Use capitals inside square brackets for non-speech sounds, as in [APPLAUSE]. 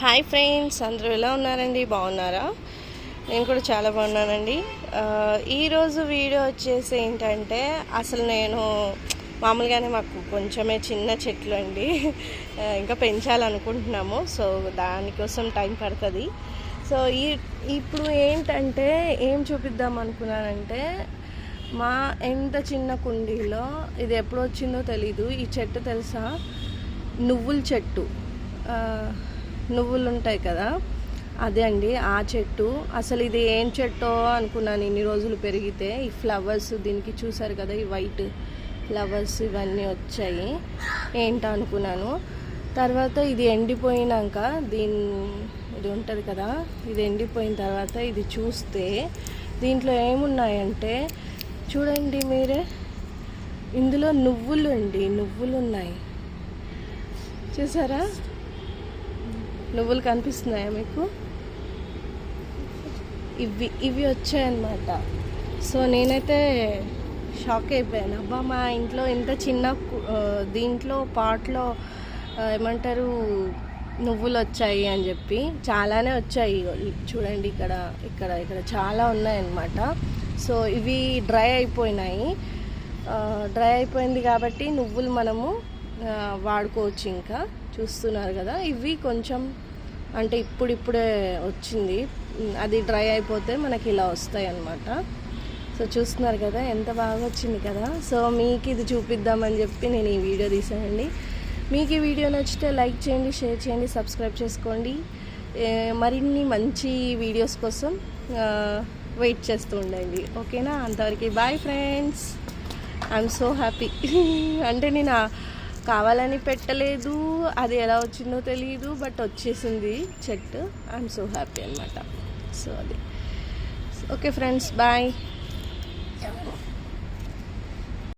Hi friends అందరూ ఎలా ఉన్నారండి? బాగున్నారా? నేను కూడా చాలా బాగున్నానండి. ఈరోజు వీడియో వచ్చేసి ఏంటంటే అసలు నేను మామూలుగానే మాకు కొంచెమే చిన్న చెట్లు అండి. ఇంకా పెంచాలనుకుంటున్నాము. సో దానికోసం టైం పడుతుంది. సో ఈ ఇప్పుడు ఏంటంటే ఏం చూపిద్దాం అనుకున్నానంటే మా ఎంత చిన్న కుండీలో ఇది ఎప్పుడు వచ్చిందో తెలీదు. ఈ చెట్టు తెలుసా? నువ్వుల చెట్టు. నువ్వులు ఉంటాయి కదా? అదే అండి ఆ చెట్టు. అసలు ఇది ఏం చెట్టో అనుకున్నాను ఇన్ని రోజులు పెరిగితే. ఈ ఫ్లవర్స్ దీనికి చూసారు కదా ఈ వైట్ ఫ్లవర్స్ ఇవన్నీ వచ్చాయి. ఏంటో అనుకున్నాను. తర్వాత ఇది ఎండిపోయినాక దీని ఇది ఉంటుంది కదా ఇది ఎండిపోయిన తర్వాత ఇది చూస్తే దీంట్లో ఏమున్నాయంటే చూడండి మీరే ఇందులో నువ్వులు అండి నువ్వులు ఉన్నాయి చూసారా? నువ్వులు కనిపిస్తున్నాయా మీకు? ఇవి ఇవి వచ్చాయన్నమాట. సో నేనైతే షాక్ అయిపోయాను. అబ్బా మా ఇంట్లో ఇంత చిన్న దీంట్లో పాట్లో ఏమంటారు నువ్వులు వచ్చాయి అని చెప్పి చాలానే వచ్చాయి. చూడండి ఇక్కడ ఇక్కడ ఇక్కడ చాలా ఉన్నాయన్నమాట. సో ఇవి డ్రై అయిపోయినాయి. డ్రై అయిపోయింది కాబట్టి నువ్వులు మనము వాడుకోవచ్చు ఇంకా. చూస్తున్నారు కదా. ఇవి కొంచెం అంటే ఇప్పుడిప్పుడే వచ్చింది. అది డ్రై అయిపోతే మనకి ఇలా వస్తాయి అన్నమాట. సో చూస్తున్నారు కదా ఎంత బాగా వచ్చింది కదా. సో మీకు ఇది చూపిద్దామని చెప్పి నేను ఈ వీడియో తీసానండి మీకు ఈ వీడియో నచ్చితే లైక్ చేయండి షేర్ చేయండి సబ్స్క్రైబ్ చేసుకోండి. మరిన్ని మంచి వీడియోస్ కోసం వెయిట్ చేస్తూ ఉండండి. ఓకేనా? అంతవరకు. Bye friends. I'm so happy. [LAUGHS] అంటే నేను కావాలని పెట్టలేదు. అది ఎలా వచ్చిందో తెలియదు బట్ వచ్చేసింది చెట్టు. ఐఎమ్ సో హ్యాపీ అనమాట సో అది. Okay friends bye